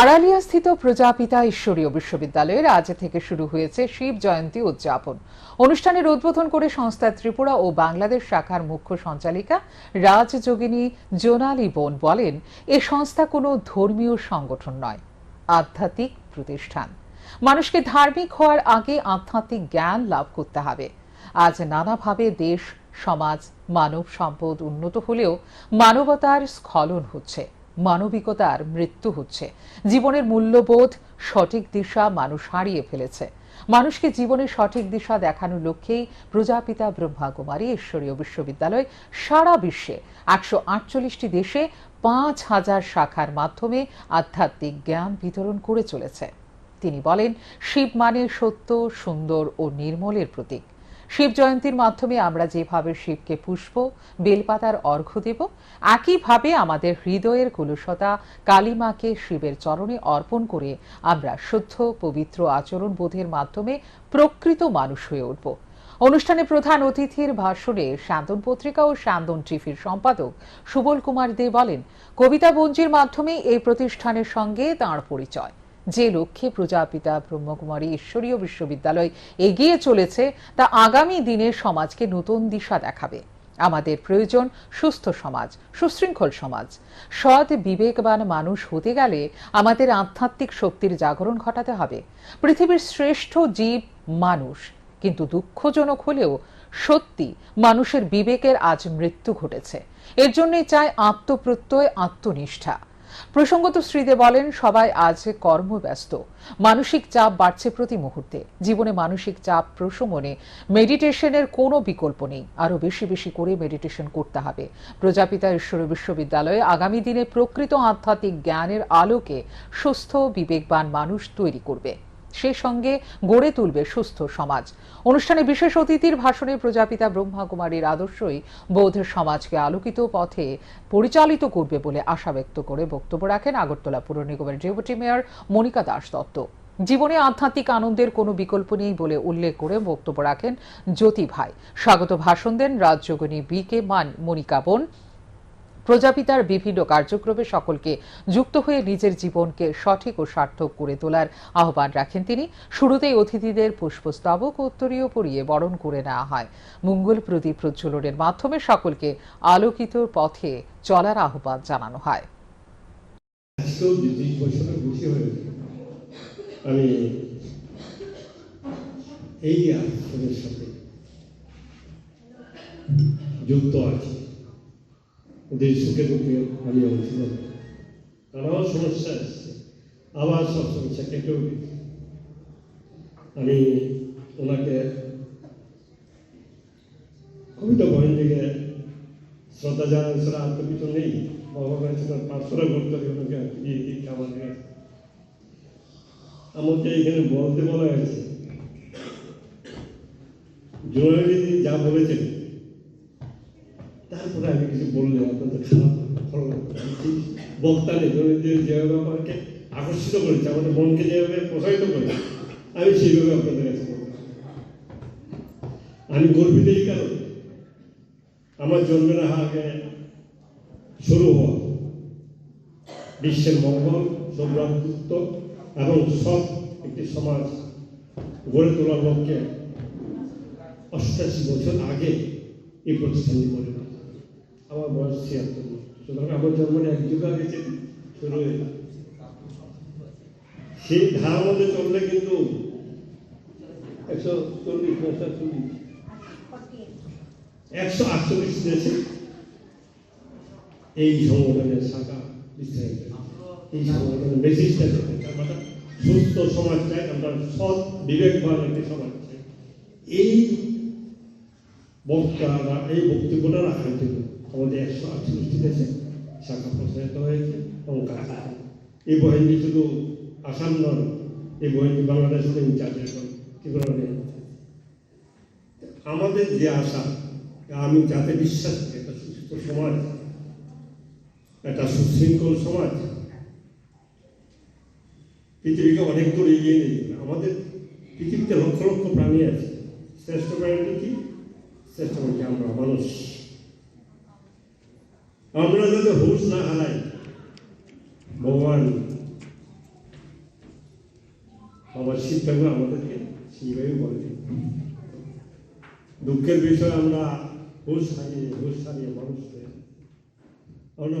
আড়ালিয়া স্থিত প্রজাপিতা ঈশ্বরীয় বিশ্ববিদ্যালয়ের আজ থেকে শুরু হয়েছে শিব জয়ন্তী উদযাপন। অনুষ্ঠানের উদ্বোধন করে সংস্থার ত্রিপুরা ও বাংলাদেশ শাখার মুখ্য সঞ্চালিকা রাজযোগিনী জোনালী বোন বলেন, এ সংস্থা কোনো ধর্মীয় সংগঠন নয়, আধ্যাত্মিক প্রতিষ্ঠান। মানুষকে ধার্মিক হওয়ার আগে আধ্যাত্মিক জ্ঞান লাভ করতে হবে। আজ নানাভাবে দেশ, সমাজ, মানব সম্পদ উন্নত হলেও মানবতার স্খলন হচ্ছে। মানবিকতার মৃত্যু হচ্ছে। জীবনের মূল্যবোধ সঠিক দিশা মানুষ হারিয়ে ফেলেছে। মানুষকে জীবনের সঠিক দিশা দেখানোর লক্ষ্যেই প্রজাপিতা ব্রহ্মাকুমারী ঈশ্বরীয় বিশ্ববিদ্যালয় সারা বিশ্বে একশো আটচল্লিশটি দেশে পাঁচ হাজার শাখার মাধ্যমে আধ্যাত্মিক জ্ঞান বিতরণ করে চলেছে। তিনি বলেন, শিব মানে সত্য, সুন্দর ও নির্মলের প্রতীক। শিব জয়ন্তীর মাধ্যমে আমরা যেভাবে শিবকে পুষ্প, বেলপাতার অর্ঘ্য দেব, একইভাবে আমাদের হৃদয়ের কুলসতা কালিমাকে শিবের চরণে অর্পণ করে আমরা শুদ্ধ, পবিত্র আচরণ বোধের মাধ্যমে প্রকৃত মানুষ হয়ে উঠব। অনুষ্ঠানে প্রধান অতিথির ভাষণে শান্তন পত্রিকা ও শান্তন টিভির সম্পাদক সুবল কুমার দে বলেন, কবিতা বঞ্জির মাধ্যমে এই প্রতিষ্ঠানের সঙ্গে তাঁর পরিচয়। যে লক্ষ্যে প্রজাপিতা ব্রহ্মকুমারী ঈশ্বরীয় বিশ্ববিদ্যালয় এগিয়ে চলেছে, তা আগামী দিনে সমাজকে নতুন দিশা দেখাবে। আমাদের প্রয়োজন সুস্থ সমাজ, সুশৃঙ্খল সমাজ। সৎ, বিবেকবান মানুষ হতে গেলে আমাদের আধ্যাত্মিক শক্তির জাগরণ ঘটাতে হবে। পৃথিবীর শ্রেষ্ঠ জীব মানুষ, কিন্তু দুঃখজনক হলেও সত্যি মানুষের বিবেকের আজ মৃত্যু ঘটেছে। এর জন্যই চায় আত্মপ্রত্যয়, আত্মনিষ্ঠা। প্রসঙ্গত শ্রীদে বলেন, সবাই আজ কর্মব্যস্ত। মানসিক চাপ বাড়ছে প্রতি মুহূর্তে। জীবনে মানসিক চাপ প্রশমনে মেডিটেশনের কোনো বিকল্প নেই। আরও বেশি বেশি করে মেডিটেশন করতে হবে। প্রজাপিতা ঈশ্বর বিশ্ববিদ্যালয়ে আগামী দিনে প্রকৃত আধ্যাত্মিক জ্ঞানের আলোকে সুস্থ, বিবেকবান মানুষ তৈরি করবে। সেই সঙ্গে গড়ে তুলবে সুস্থ সমাজ। অনুষ্ঠানে বিশেষ অতিথির ভাষণে প্রজাপিতা ব্রহ্মা কুমারীর আদর্শই বৌদ্ধ সমাজকে আলোকিত পথে পরিচালিত করবে বলে আশা ব্যক্ত করে বক্তব্য রাখেন আগরতলা পুর নিগমের ডেপুটি মেয়র মনিকা দাস দত্ত। জীবনে আধ্যাত্মিক আনন্দের কোনো বিকল্প নেই বলে উল্লেখ করে বক্তব্য রাখেন জ্যোতি ভাই। স্বাগত ভাষণ দেন রাজযোগিনী বি কে মান মনিকা বোন। প্রজাপিতার বিভিন্ন কার্যক্রমে সকলকে যুক্ত হয়ে নিজের জীবনকে সঠিক ও সার্থক করে তোলার আহ্বান রাখেন তিনি। শুরুতেই অতিথিদের পুষ্পস্তবক উত্তরীয় পরিয়ে বরণ করে নেওয়া হয়। মঙ্গল প্রদীপ প্রজ্বলনের মাধ্যমে সকলকে আলোকিত পথে চলার আহ্বান জানানো হয়। আমি এই আশ্রমের সাথে যুক্ত আছি। ওদের সুখে দুঃখে আমি অংশীদার তারাও সমস্যা আসছে আবার সব সমস্যা গেছে আমি ওনাকে কবিতা বহেন থেকে শ্রদ্ধা জানান ছাড়া আর নেই। ভগবান সেটা প্রার্থনা করতে হবে ওনাকে দিয়ে দিক আমাদের আমাকে এখানে বলতে বলা হয়েছে জোনালি যা বলেছেন তারপরে আমি কিছু বললে আপনাদের খারাপ ভালো লাগবে আমি ঠিক বক্তা যেভাবে আমাকে আকর্ষিত করেছে, আমাদের মনকে যেভাবে প্রসারিত করেছে, আমি সেইভাবে আপনাদের কাছে আমি গর্বিত এই কারণে। আমার জন্মের আগে শুরু হওয়া বিশ্বের মঙ্গল সৌভ্রাতৃত্ব এবং সব একটি সমাজ গড়ে তোলার লক্ষ্যে অষ্টাশি বছর আগে এই প্রতিষ্ঠানটি আমার বয়স ছিয়াত্তর সুতরাং আমার এক যুগ আগে শুরু সেই ধারার মধ্যে চললে কিন্তু একশো চল্লিশ চল্লিশ। একশো আটচল্লিশ দেশে এই সংগঠনের শাখা বিস্তারিত। এই সংগঠনের আমরা সুস্থ সমাজ চাই, আমরা সৎ, বিবেকবান একটি সমাজ চাই। এই বক্তা এই বক্তব্যটা রাখার জন্য আমাদের একশো আটচল্লিশটি দেশে শাখা প্রসারিত হয়েছে এবং কাজ এই বহিনী শুধু আসাম নয় এই বহিনী বাংলাদেশের ইনচার্জ এখন ত্রিপুরা আমাদের যে আশা আমি যাতে বিশ্বাস করি একটা সুস্থ সমাজ একটা সুশৃঙ্খল সমাজ পৃথিবীকে অনেক দূর এগিয়ে নিয়ে যাবে আমাদের পৃথিবীতে লক্ষ লক্ষ প্রাণী আছে শ্রেষ্ঠ প্রাণীটি কি শ্রেষ্ঠ প্রাণী আমরা মানুষ আমরা যাতে হুশ না হারাই, ভগবান বাবার শিক্ষাগুলো আমাদেরকে সেইভাবে বলে দুঃখের বিষয়ে আমরা হুশ হারিয়ে হুশ হারিয়ে মানুষকে, আমরা